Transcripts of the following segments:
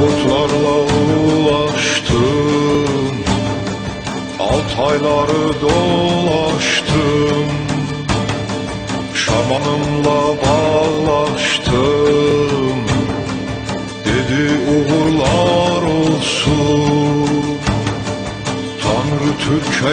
Ben kurtlarla ulaştım Altayları dolaştım. Şamanımla bağlaştım Dedi uğurlar olsun. Tanrı Türk'e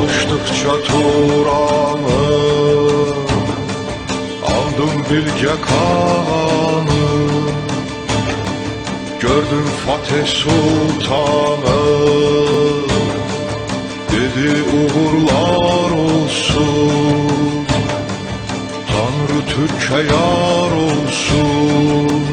Dolaştıkça Turan'ı Aldım Bilge Kağan'ı Gördüm Fatih Sultan'ı Dedi uğurlar olsun. Tanrı Türk'e yar olsun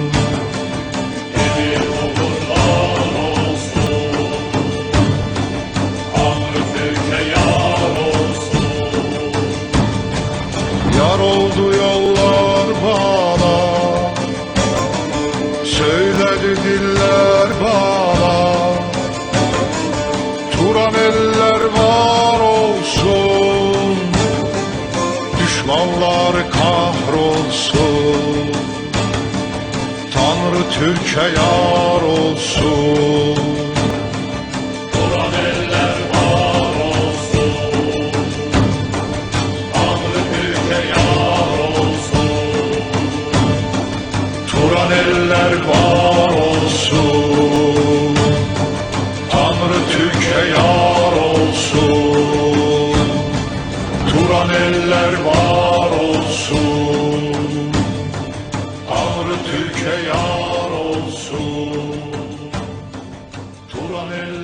Türk'e yar olsun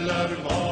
love him.